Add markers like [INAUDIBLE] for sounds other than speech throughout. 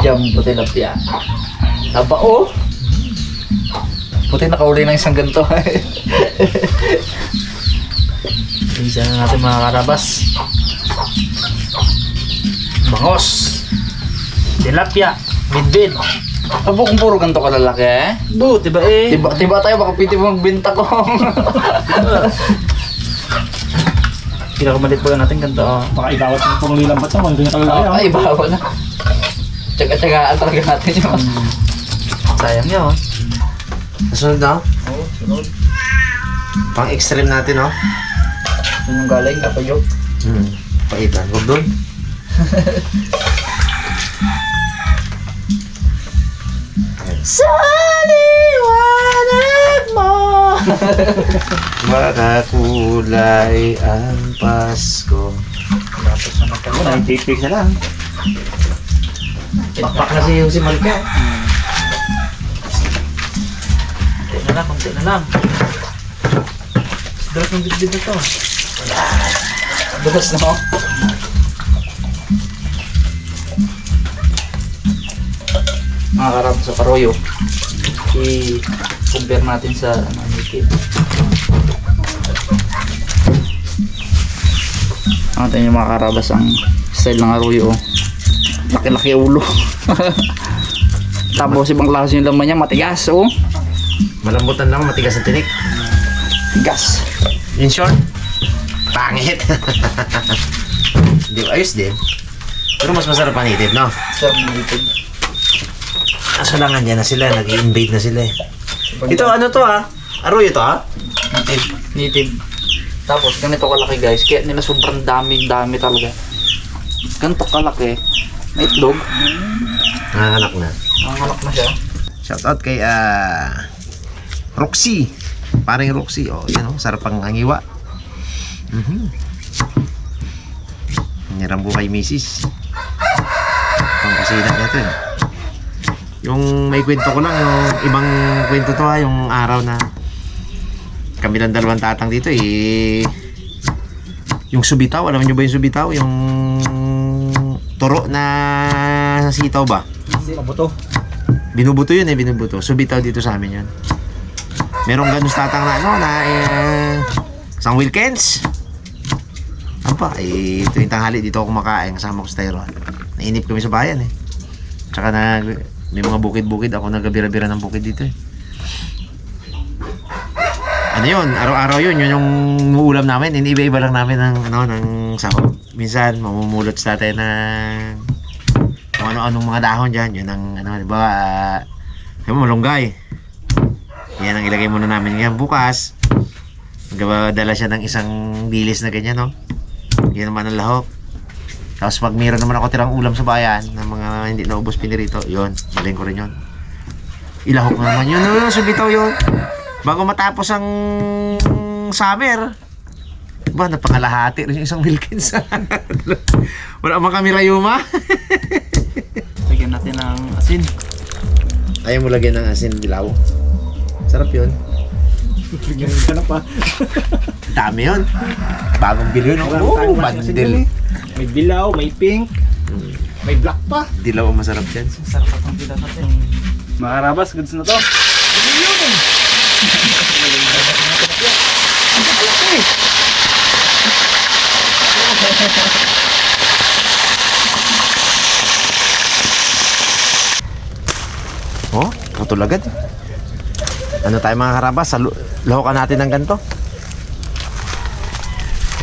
Jumbo tilapia. Taba oh. Puti nakauli ng isang ganito. [LAUGHS] Isa na natin mga karabas. Bangos. Tilapia. Bidbid. Abo kung puro ganito kalalaki eh. Bu, diba eh? Tiba, tiba tayo baka piti mo magbenta ko. [LAUGHS] Pinakamalit pa natin ganito. oh. Baka ibawat ng puro lilambat naman. Ganyan talaga yan. Ay, bawal na. Tsaga-tsagaan talaga natin yun. Sayang yun. Nasunod na? Oo, sunod. Pang extreme natin, no? Yun yung galing, kapayok. Hmm. Paitan. Huwag doon. [LAUGHS] Sa liwanag mo! [LAUGHS] Makakulay ang Pasko. Tapos na magkaroon. 90 pics na lang. Pakpak na si Jose Malca. Konti na lang, konti na lang. Dalas ng bidbid na to. Dalas na oh. Mga karab sa karoyo. I-compare natin sa ano, native. Natin yung mga karabas ang style ng aroyo. oh. Laki-laki ulo. Tapos ibang klase yung laman niya, matigas oh. Malambutan lang, matigas ang tinik. Gas. In short, pangit. [LAUGHS] Di ba? Ayos din. Pero mas masarap ang native, no? Sarap ng native. Kaso lang na sila, nag-invade na sila eh. Ito ano to ah? Arroyo to ah? Native. Native. Tapos ganito kalaki guys. Kaya nila sobrang dami dami talaga. Ganito kalaki. May itlog. Nanganak na. Nanganak na siya. Shoutout kay ah Roxy. Paring Roxy. Oh, yan oh, sarap ang angiwa. Mhm. Niram po kay Mrs. Ang kusina niya to eh. Yung may kwento ko lang, yung ibang kwento to ha, yung araw na kami lang dalawang tatang dito eh. Yung subitaw, alam niyo ba yung subitaw? Yung turo na sitaw ba? Mabuto. Binubuto yun eh, binubuto. Subitaw dito sa amin yun. Merong ganun tatang na ano, na eh, isang weekends. Ano pa, eh, tuwing tanghali dito ako kumakain kasama ko sa Tyrone. Nainip kami sa bayan eh. Tsaka na, may mga bukid-bukid ako nagabira-bira ng bukid dito eh. Ano yun, araw-araw yun, yun yung ulam namin, iniiba-iba lang namin ng, ano, ng sahog. Minsan, mamumulot sa tayo ng kung ano-anong mga dahon dyan, yun ang, ano, di ba, uh, sabi mo, malunggay. Yan ang ilagay muna namin ngayon bukas. Magdala siya ng isang dilis na ganyan, no? Yan naman ang lahok. Tapos pag meron naman ako tirang ulam sa bayan, ng mga hindi naubos pinirito, yun, galing ko rin yun. Ilahok na naman yun, no, subitaw yun. Bago matapos ang summer, ba, napakalahati rin yung isang Wilkins. [LAUGHS] Wala man kami rayuma. [LAUGHS] Lagyan natin ng asin. Ayaw mo lagyan ng asin dilaw. Sarap yun. Bigyan ka na pa. Dami yun. Bagong bili yun. Oh, bandil. May dilaw, may pink, Mm. may black pa. Dilaw ang masarap yan. Sarap at ang bilat natin. Mga goods na to. Oh, katulagad. Ano tayo mga karabas? Sa lu- lahukan natin ng ganito.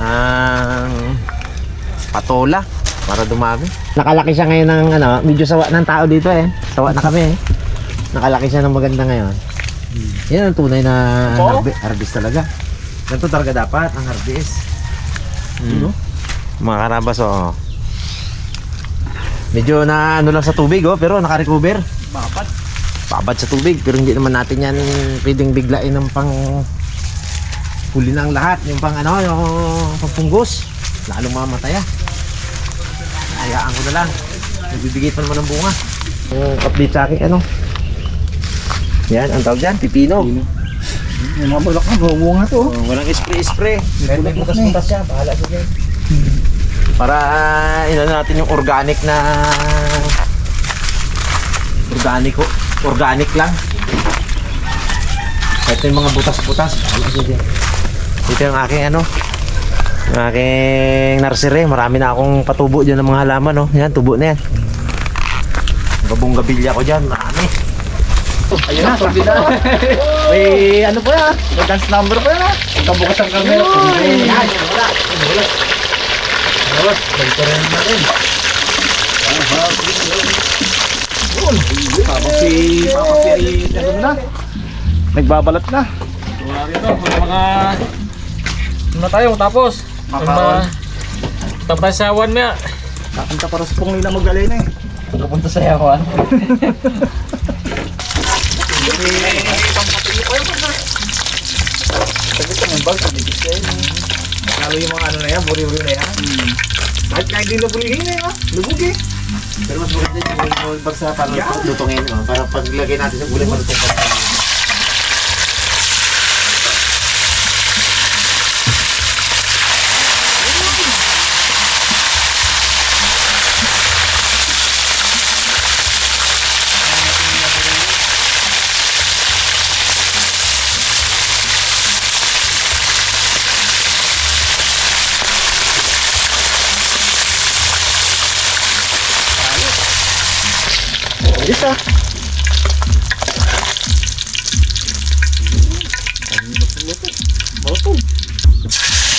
Ng patola para dumami. Nakalaki siya ngayon ng ano, medyo sawa ng tao dito eh. Sawa na kami eh. Nakalaki siya ng maganda ngayon. Yan ang tunay na Oo. harbi- harvest talaga. Ganito talaga dapat ang harvest. Ano? Mga karabas oh. Medyo na ano lang sa tubig oh, pero naka-recover Bapat. babad sa tubig pero hindi naman natin yan pwedeng biglain ng pang huli na ang lahat yung pang ano yung pangpunggos lalong mamatay ah hayaan ko na lang nagbibigay pa naman ng bunga yung update sa akin ano yan ang tawag dyan pipino Yung mga bulak na, bumunga to. Oh, walang spray spray kahit may bulak-bulak butas butas siya bahala sa dyan para uh, ino natin yung organic na Organic ho. Organic lang. Ito yung mga butas-butas. Ito yung aking ano. Yung aking nursery. Marami na akong patubo dyan ng mga halaman. No? Yan, tubo na yan. Gabong gabilya ko dyan. Marami. Ayun na, sabi na. [LAUGHS] May ano pa? May dance number pa yan ha? Pagkabukas ang camera. Yan, wala. Wala. Wala. Ganito rin natin. Habang si Papa P ay ano na. Nagbabalat na. Wala rito, mga mga... Ano na tayo, tapos? Mga... Tapasawan mo Kakanta para sa pong nila magalay na eh. Pupunta sa yawan. [LAUGHS] Sabi ko ng bag, pabigis kayo. Lalo yung mga ano na yan, buri-buri na yan. Kahit na hindi nabulihin na ha. Lubog eh. Pero mas maganda yung yung bagsa para lutungin. Oh. Para paglagay natin sa gulay, malutong pa. Bilis ha. Malutong. Luto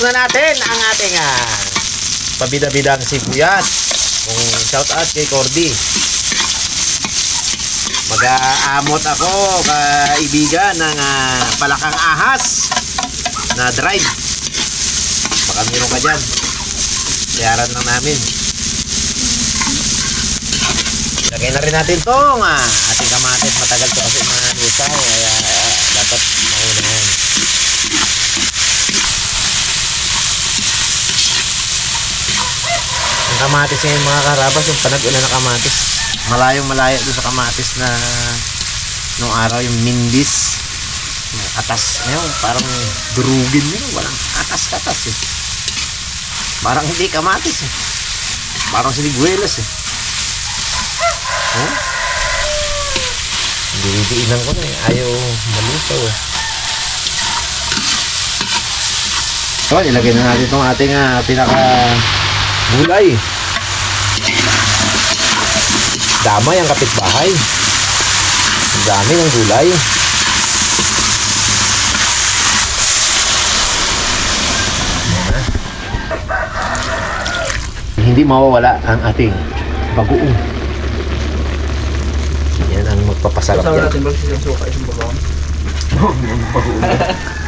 Ipisok na natin ang ating ah, pabida-bidang sibuyat. Kung shout out kay Cordy. Mag-aamot ako, kaibigan, ng ah, palakang ahas na drive. Baka meron ka dyan. Bayaran lang namin. Lagay na rin natin tong ah, ating kamatis. Matagal to kasi mga lusaw. Kaya ah, dapat mauna yan. Kamatis ngayon mga karabas, yung panag-ulan na kamatis. Malayong malayo doon sa kamatis na nung araw yung mindis. Yung atas ngayon, parang durugin yun. Walang atas-atas eh. Parang hindi kamatis eh. Parang siniguelas eh. Huh? Dinidiinan ko na eh. Ayaw malutaw eh. So, ilagay na natin itong ating ah, pinaka gulay. Damay ang kapitbahay. Ang dami ng gulay. Hindi mawawala ang ating bagoong. Yan ang magpapasarap yan. natin bag sa suka, isang babang. [LAUGHS]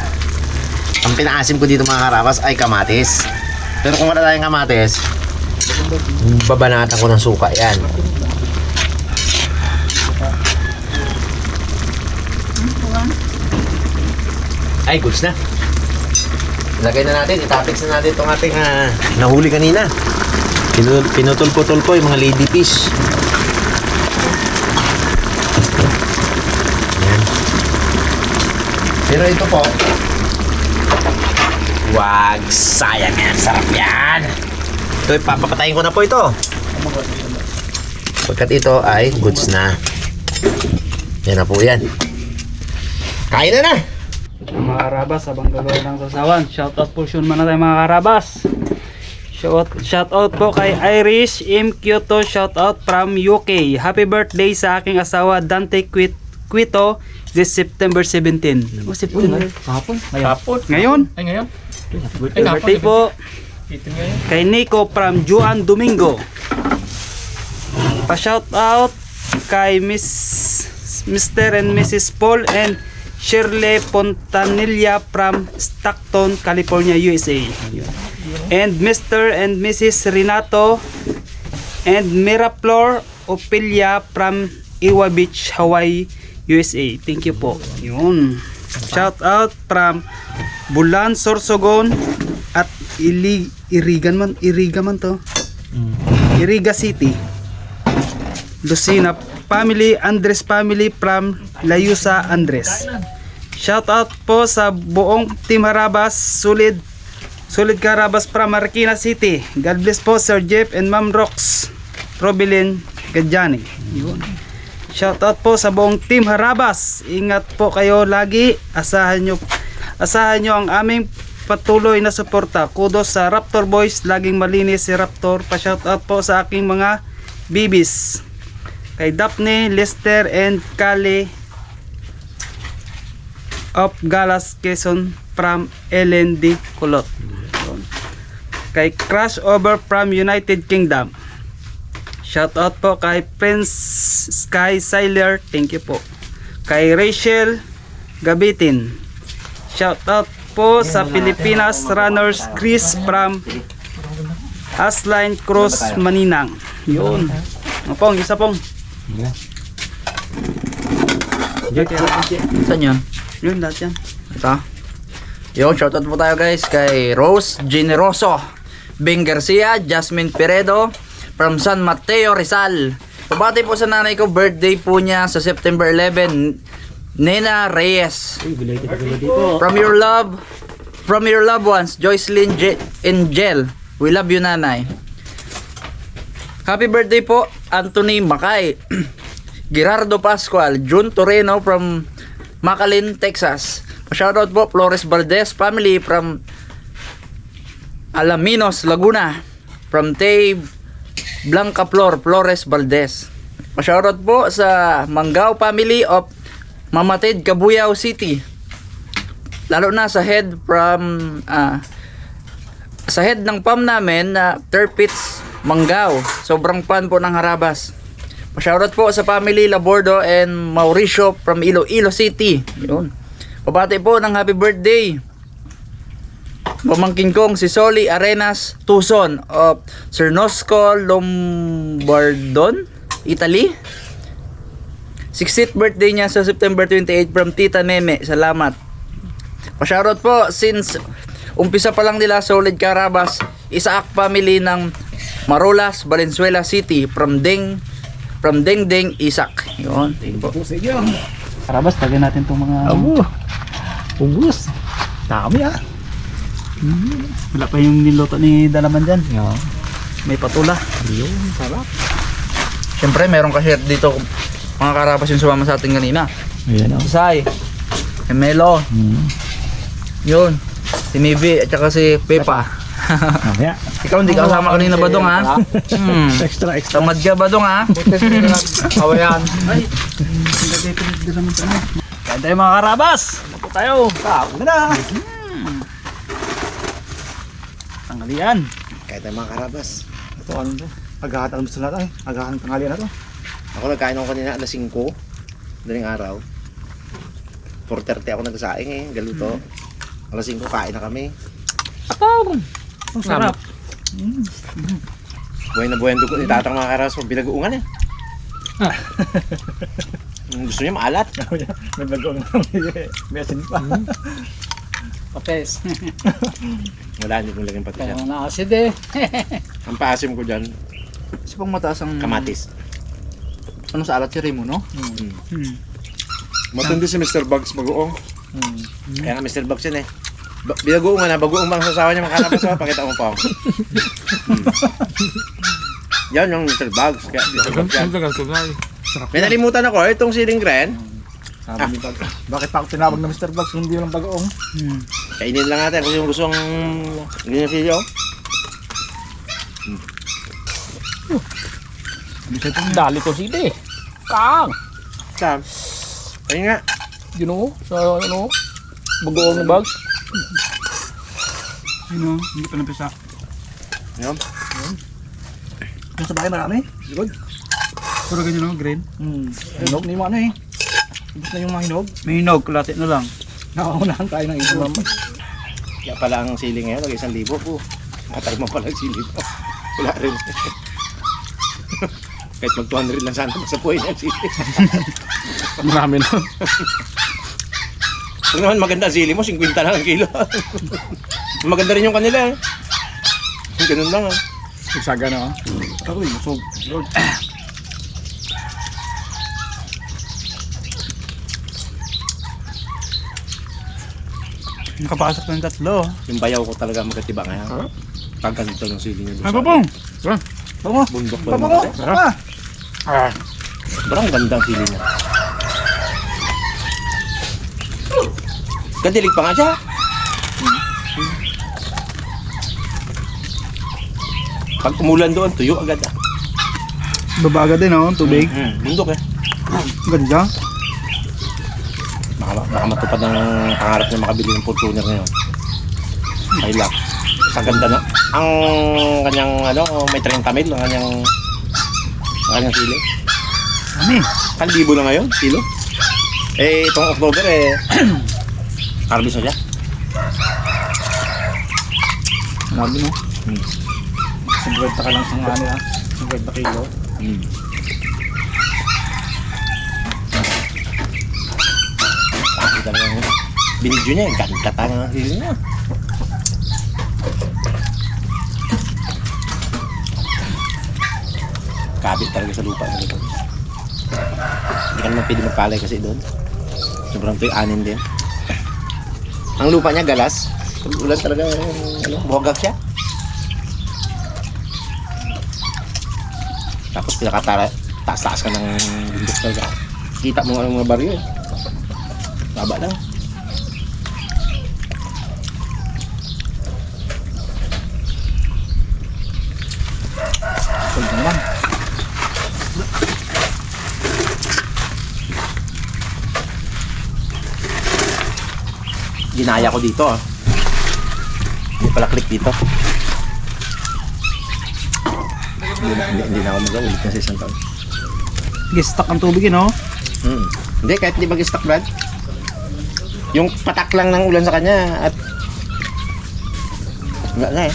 Ang pinaasim ko dito mga karapas ay kamatis. Pero kung wala tayong kamatis, babanatan ko ng suka yan. Ay, goods na. Lagay na natin, itapix na natin itong ating ah, nahuli kanina. Pinul- Pinutol-putol ko yung mga lady fish. Yan. Pero ito po, Wag, sayang yan. Sarap yan. Ito, papapatayin ko na po ito. Pagkat ito ay goods na. Yan na po yan. Kain na na. Mga karabas, habang gagawin ng sasawan. Shoutout portion muna tayo mga karabas. Shout, shoutout po kay Irish M. Kyoto. Shoutout from UK. Happy birthday sa aking asawa Dante Quit Quito this September 17. Oh, September. Kahapon? Kapot. Ngayon? Ay ngayon. Happy birthday po kay Nico from Juan Domingo. Pa-shout out kay Miss Mr. and Mrs. Paul and Shirley Pontanilla from Stockton, California, USA. And Mr. and Mrs. Renato and Miraflor Opelia from Iwa Beach, Hawaii, USA. Thank you po. Yun. Shout out from Bulan Sorsogon at Ili, Irigan man, Iriga man to. Iriga City. Lucina family, Andres family from Layusa, Andres. Shout out po sa buong Team Harabas, Solid Solid Karabas from Marikina City. God bless po Sir Jeff and Ma'am Rox Robilin Gadjani. Yun. Shout out po sa buong Team Harabas. Ingat po kayo lagi. Asahan nyo, asahan nyo ang aming patuloy na suporta. Kudos sa Raptor Boys. Laging malinis si Raptor. Pa-shout out po sa aking mga bibis. Kay Daphne, Lester, and Kali of Galas, Quezon from LND Kulot. Kay Crash Over from United Kingdom. Shout out po kay Prince Sky Sailor. Thank you po. Kay Rachel Gabitin. Shout out po sa Pilipinas Runners Chris from Asline Cross Maninang. Yun. Ano pong, isa pong. Saan yun? Yun lahat yan. Ito. Yung shoutout po tayo guys kay Rose Generoso, Bing Garcia, Jasmine Peredo, from San Mateo, Rizal. Pabati po sa nanay ko, birthday po niya sa September 11, Nena Reyes. From your love, from your loved ones, Joycelyn J- Angel. We love you nanay. Happy birthday po, Anthony Macay. [CLEARS THROAT] Gerardo Pascual, June Toreno from McAllen, Texas. Shoutout po Flores Valdez family from Alaminos, Laguna. From Tay Blanca Flor, Flores Valdez. Shoutout po sa Manggao family of Mamatid, Cabuyao City. Lalo na sa head from ah, sa head ng PAM namin na Terpits Manggao. Sobrang fan po ng Harabas. Shoutout po sa family Labordo and Mauricio from Iloilo City. Yun. Pabati po ng happy birthday. Pamangkin kong si Soli Arenas Tucson of Cernosco Lombardon, Italy. 60th birthday niya sa September 28 from Tita Neme. Salamat. Pa-shoutout po since umpisa pa lang nila Solid Carabas, Isaac family ng Marolas, Valenzuela City from Deng from Deng Deng Isaac. Yun. Thank po. Karabas, tagay natin itong mga... Abo. Ubus. Dami ah. Wala pa yung niluto ni Dalaman dyan. Yeah. May patula. Yun, sarap. Siyempre, meron kasi dito mga karabas yung sumama sa atin kanina. Ayan Si Sai, si Melo, Hmm. yun, si Mibi, at saka si Pepa. [LAUGHS] Mamaya. Ikaw hindi ka kasama kanina Badong ha? Hmm. [LAUGHS] Extra, extra. Tamad ka Badong ha? Kawayan. [LAUGHS] Ay, ni Dalaman sa ano. Kain tayo mga karabas. Luto tayo. Kain na. Tanghalian. Kahit ang mga karabas. Ito ano to? Agahan ang gusto natin. Agahan tanghalian na to. Ako nagkain ako kanina alas 5. Daling araw. 4.30 ako nagsaing eh. Galuto. Alas 5 kain na kami. Ang sarap. Buhay na buhay ang dugo ni tatang mga karabas pag binaguungan eh. Ang [LAUGHS] Gusto niya maalat. [LAUGHS] May bagong may asin pa. Papes. [LAUGHS] Wala, hindi kong lagyan pati Kaya siya. na acid eh. Ang paasim ko dyan, Kasi pang mataas ang... kamatis. Ano sa alat si Remo, no? Hmm. Matindi si Mr. Bugs bagoong. Kaya nga Mr. Bugs yun eh. Ba- binaguungan na, bagoong bang sasawa niya mga karabas. oh. Pakita mo pa. Hmm. Yan yung Mr. Bugs. Kaya Mr. Bugs yan. May nalimutan ako, eh, itong siling gren. Sabi ni Bag. Bakit pa ako tinawag na Mr. Bugs hindi lang bagoong? Hmm. Kainin lang natin kung yung gustong ganyan siya. Dali ko sila eh. Kang. Sam. Ayun nga. You know, sa ano, bagoong ni Bugs. Ano, hindi pa napisa. Yun. Yung sa bahay marami. Sigod. Puro ganyan no, green. Hmm. Hinog na yung ano eh. Ubus na yung mga hinog. May hinog, kalate na lang. Nakaunahan tayo ng iba. Kaya pala ang siling ngayon, nag isang libo po. Matag mo pala ang siling po. [LAUGHS] Wala rin. Kahit mag 200 lang sana masapuin ang siling. [LAUGHS] Marami na. Kung naman maganda ang sili mo, 50 lang ang kilo. maganda rin yung kanila eh. Ganun lang ah. Saga na ah. Aroy, busog. Lord. Nakapasok ng tatlo. Yung bayaw ko talaga magkatiba ngayon. Pag ganito ng sili niya. Ay, babong! Bundok pa Papa naman Papa! Sobrang ganda ang sili niya. Kadilig pa nga siya. Pag umulan doon, tuyo agad ah. Babaga din oh, tubig. Mm, bundok eh. Ganda. Baka, baka matupad ng pangarap niya makabili ng Fortuner ngayon. Kailak. Sa ganda na. Ang kanyang ano, may 30 mil ang kanyang ang kanyang sili. Ami. Kalibo na ngayon, kilo. Eh, itong October eh, [CLEARS THROAT] harvest na siya. Grabe no? Hmm. 50 ka lang sa ano ah. 50 kilo. Hmm. Talagang binidyo niya, ganda talaga ng sili niya. Kabit talaga sa lupa doon. Hindi ka naman pwede magpalay kasi doon. Sobrang tuyo, anin din. Ang lupa niya galas. Ulan talaga, ano, buhagag siya. Tapos pinakatara, taas-taas ka ng bundok talaga. Kita mo ang mga baryo. eh. Baba lang. Pwede naman. Ginaya ko dito ah. Hindi pala click dito. Hindi, na- hindi, hindi na ako mag-ulit na sa isang taon. Gistak ang tubig yun oh. Hmm. Hindi, kahit hindi mag-stock Brad. Yung patak lang ng ulan sa kanya at wala na eh.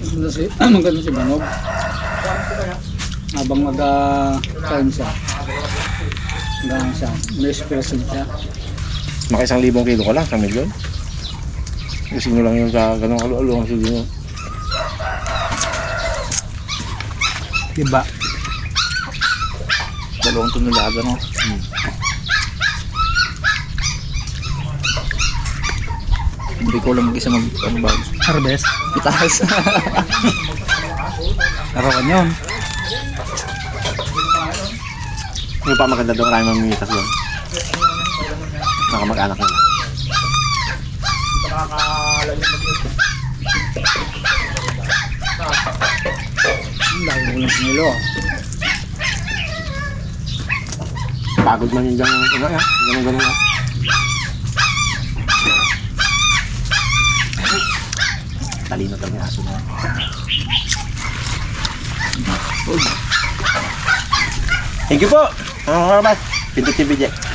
Maganda si, [CLEARS THROAT] maganda si Banog. Habang mag-time siya. Hanggang siya. May expression siya. Maka isang libong kilo ko lang, sa milyon. Kasi mo lang yung sa ganong kalu-alu ang sige mo. Diba? Dalawang tonelada no? Hindi ko lang mag-isa mag ano. Itaas. [LAUGHS] Arawan yun. Yung pa maganda doon, marami mamimitas doon. Mga mag-anak nila. Dami ko lang sinilo. Pagod man yun dyan, ano yan, ganun ganun ah. Talino talaga yung aso na. Thank you po! Ano nga ba? TV Jack.